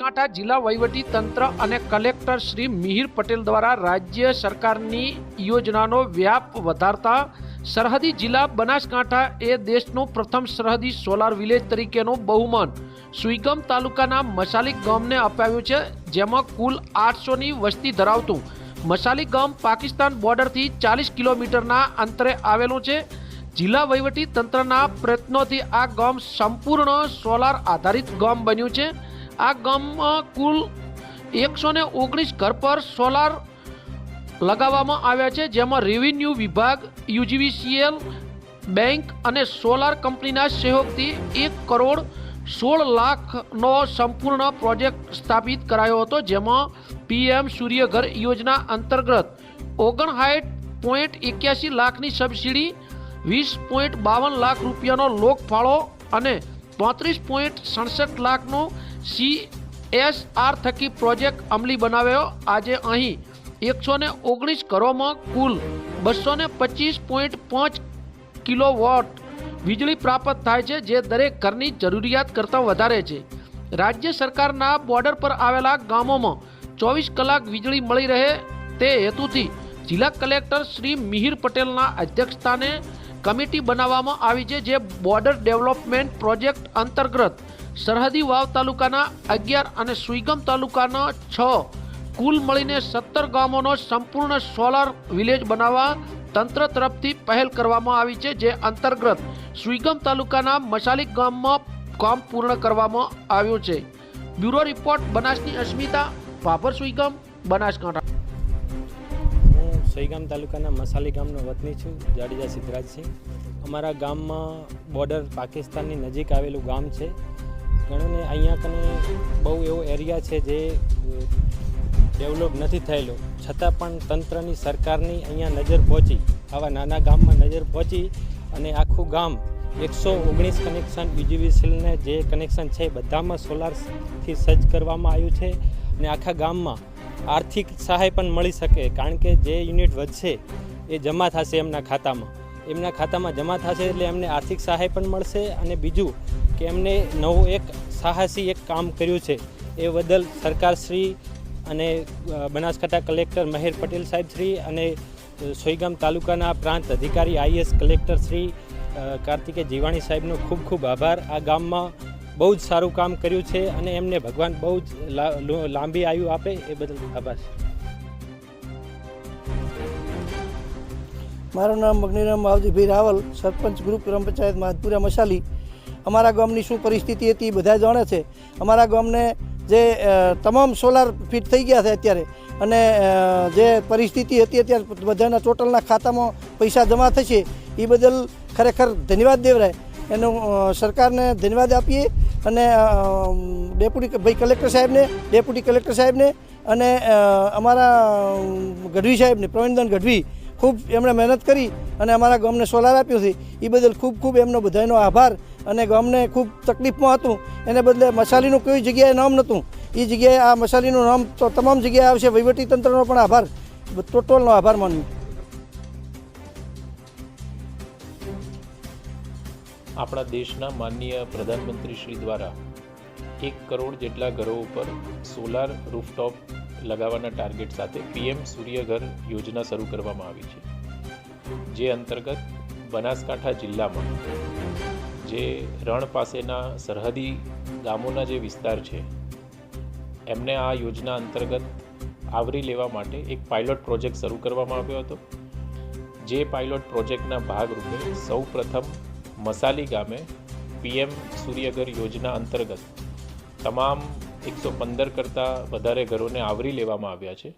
બનાસકાંઠા જિલ્લા વહીવટી તંત્ર અને કલેક્ટર શ્રી મિહિર પટેલ દ્વારા રાજ્ય સરકારની યોજનાનો વ્યાપ વધારતા સરહદી જિલ્લા બનાસકાંઠા એ દેશનું પ્રથમ સરહદી સોલાર વિલેજ તરીકેનું બહુમાન સુઈગમ તાલુકાના મસાલી ગામને અપાવ્યું છે, જેમાં કુલ આઠસોની વસ્તી ધરાવતું મસાલી ગામ પાકિસ્તાન બોર્ડરથી ચાલીસ કિલોમીટરના અંતરે આવેલું છે. જિલ્લા વહીવટી તંત્રના પ્રયત્નોથી આ ગામ સંપૂર્ણ સોલાર આધારિત ગામ બન્યું છે. આ ગામમાં કુલ એકસો ને ઓગણીસ ઘર પર સોલાર લગાવવામાં આવ્યા છે, જેમાં રેવન્યુ વિભાગ, યુજીવીસીએલ બેંક અને સોલાર કંપનીના સહયોગથી એક કરોડ સોળ લાખનો સંપૂર્ણ પ્રોજેક્ટ સ્થાપિત કરાયો હતો, જેમાં પીએમ સૂર્યઘર યોજના અંતર્ગત ઓગણસાઠ પોઈન્ટ એક્યાસી લાખની સબસિડી, વીસ પોઈન્ટ બાવન લાખ રૂપિયાનો લોકફાળો અને પાંત્રીસ પોઈન્ટ સડસઠ લાખનો સીએસઆર થકી પ્રોજેક્ટ અમલી બનાવ્યો. આજે અહીં એકસો ને ઓગણીસ ઘરોમાં કુલ બસો ને પચીસ પોઈન્ટ પાંચ કિલો વોટ વીજળી પ્રાપ્ત થાય છે, જે દરેક ઘરની જરૂરિયાત કરતાં વધારે છે. રાજ્ય સરકારના બોર્ડર પર આવેલા ગામોમાં ચોવીસ કલાક વીજળી મળી રહે તે હેતુથી જિલ્લા કલેક્ટર શ્રી મિહિર પટેલના અધ્યક્ષસ્થાને કમિટી બનાવવામાં આવી છે, જે બોર્ડર ડેવલપમેન્ટ પ્રોજેક્ટ અંતર્ગત સરહદી વાવ તાલુકાના અગિયાર અને સુઈગમ તાલુકાના છ કુલ મળીને સત્તર ગામોનો સંપૂર્ણ સોલાર વિલેજ બનાવવા તંત્ર તરફથી પહેલ કરવામાં આવી છે, જે અંતર્ગત સુઈગમ તાલુકાના મસાલી ગામમાં કામ પૂર્ણ કરવામાં આવ્યું છે. બ્યુરો રિપોર્ટ, બનાસની અસ્મિતા, ભાભર સુઈગમ, બનાસકાંઠા. હું સુઈગામ તાલુકાના મસાલી ગામનો વતની છું, જાડેજા સિદ્ધરાજસિંહ. અમારા ગામમાં બોર્ડર પાકિસ્તાનની નજીક આવેલું ગામ છે. ઘણોને અહીંયા કને બહુ એવો એરિયા છે જે ડેવલપ નથી થયેલો. છતાં પણ તંત્રની સરકારની અહીંયા નજર પહોંચી. આવા નાના ગામમાં નજર પહોંચી અને આખું ગામ એકસો ઓગણીસ કનેક્શન બીજીવીસીએલને જે કનેક્શન છે બધામાં સોલારથી સજ્જ કરવામાં આવ્યું છે અને આખા ગામમાં આર્થિક સહાય પણ મળી શકે કારણ કે જે યુનિટ વધશે એ જમા થશે એમના ખાતામાં. એમના ખાતામાં જમા થશે એટલે એમને આર્થિક સહાય પણ મળશે અને બીજું કે એમને નવું એક સાહસી એક કામ કર્યું છે એ બદલ સરકારશ્રી અને બનાસકાંઠા કલેક્ટર મહેર પટેલ સાહેબ શ્રી અને સોઈગામ તાલુકાના પ્રાંત અધિકારી આઈએસ કલેક્ટર શ્રી કાર્તિકે જીવાણી સાહેબનો ખૂબ ખૂબ આભાર. આ ગામમાં બહુ જ સારું કામ કર્યું છે અને એમને ભગવાન બહુ જ લાંબી આયુ આપે એ બદલ આભાર. મારું નામ મગનીરામ માવજીભાઈ રાવલ, સરપંચ ગ્રુપ ગ્રામ પંચાયત માધપુરા મસાલી. અમારા ગામની શું પરિસ્થિતિ હતી એ બધા જાણે છે. અમારા ગામને જે તમામ સોલાર ફિટ થઈ ગયા છે અત્યારે. અને જે પરિસ્થિતિ હતી અત્યારે બધાના ટોટલના ખાતામાં પૈસા જમા થશે, એ બદલ ખરેખર ધન્યવાદ દેવરાય. એનું સરકારને ધન્યવાદ આપીએ અને ડેપ્યુટી ભાઈ કલેક્ટર સાહેબને, ડેપ્યુટી કલેક્ટર સાહેબને અને અમારા ગઢવી સાહેબને, પ્રવીણદાન ગઢવી, ખૂબ એમણે મહેનત કરી અને અમારા ગામને સોલાર આપ્યું છે. એ બદલ ખૂબ ખૂબ એમનો બધાનો આભાર. અને ગામને ખૂબ તકલીફમાં હતું. એને બદલે મસાલીનું કોઈ જગ્યાએ નામ નહોતું. એ જગ્યાએ આ મસાલીનું નામ તો તમામ જગ્યાએ આવશે. વહીવટી તંત્રનો પણ આભાર. ટોટલનો આભાર માન્યું આપણા દેશના માનનીય પ્રધાનમંત્રી શ્રી દ્વારા એક કરોડ જેટલા ઘરો ઉપર સોલાર રૂફટોપ લગાવવાના ટાર્ગેટ સાથે પીએમ સૂર્યઘર યોજના શરૂ કરવામાં આવી છે. જે અંતર્ગત બનાસકાંઠા જિલ્લામાં જે રણ પાસેના સરહદી ગામોના જે વિસ્તાર છે, એમને આ યોજના અંતર્ગત આવરી લેવા માટે એક પાયલોટ પ્રોજેક્ટ શરૂ કરવામાં આવ્યો હતો. જે પાયલોટ પ્રોજેક્ટના ભાગરૂપે સૌ પ્રથમ મસાલી ગામે પીએમ સૂર્યઘર યોજના અંતર્ગત તમામ એકસો પંદર કરતાં વધારે ઘરોને આવરી લેવામાં આવ્યા છે,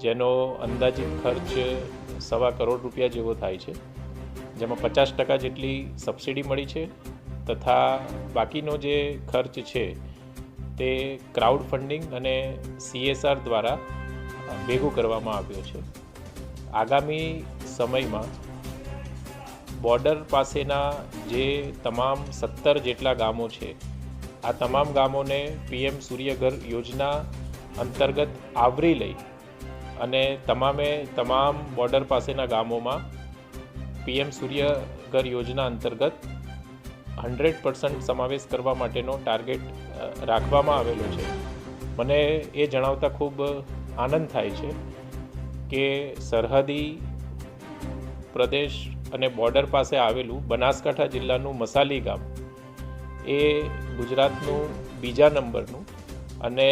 જેનો અંદાજિત ખર્ચ સવા કરોડ રૂપિયા જેવો થાય છે. જેમાં પચાસ ટકા જેટલી સબસિડી મળી છે તથા બાકીનો જે ખર્ચ છે તે ક્રાઉડ ફંડિંગ અને સીએસઆર દ્વારા ભેગું કરવામાં આવ્યો છે. આગામી સમયમાં બોર્ડર પાસેના જે તમામ સત્તર જેટલા ગામો છે, આ તમામ ગામોને પીએમ સૂર્યઘર યોજના અંતર્ગત આવરી લઈ અને તમામે તમામ બોર્ડર પાસેના ગામોમાં પીએમ સૂર્ય ઘર યોજના અંતર્ગત હંડ્રેડ પર્સન્ટ સમાવેશ કરવા માટેનો ટાર્ગેટ રાખવામાં આવેલો છે. મને એ જણાવતા ખૂબ આનંદ થાય છે કે સરહદી પ્રદેશ અને બોર્ડર પાસે આવેલું બનાસકાંઠા જિલ્લાનું મસાલી ગામ એ ગુજરાતનું બીજા નંબરનું અને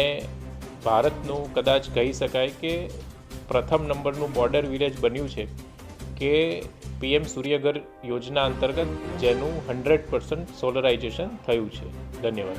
ભારતનું કદાચ કહી શકાય કે પ્રથમ નંબરનું બોર્ડર વિલેજ બન્યું છે. કે પીએમ સૂર્યઘર યોજના અંતર્ગત જેનું હંડ્રેડ પર્સન્ટ સોલરાઇઝેશન થયું છે. ધન્યવાદ.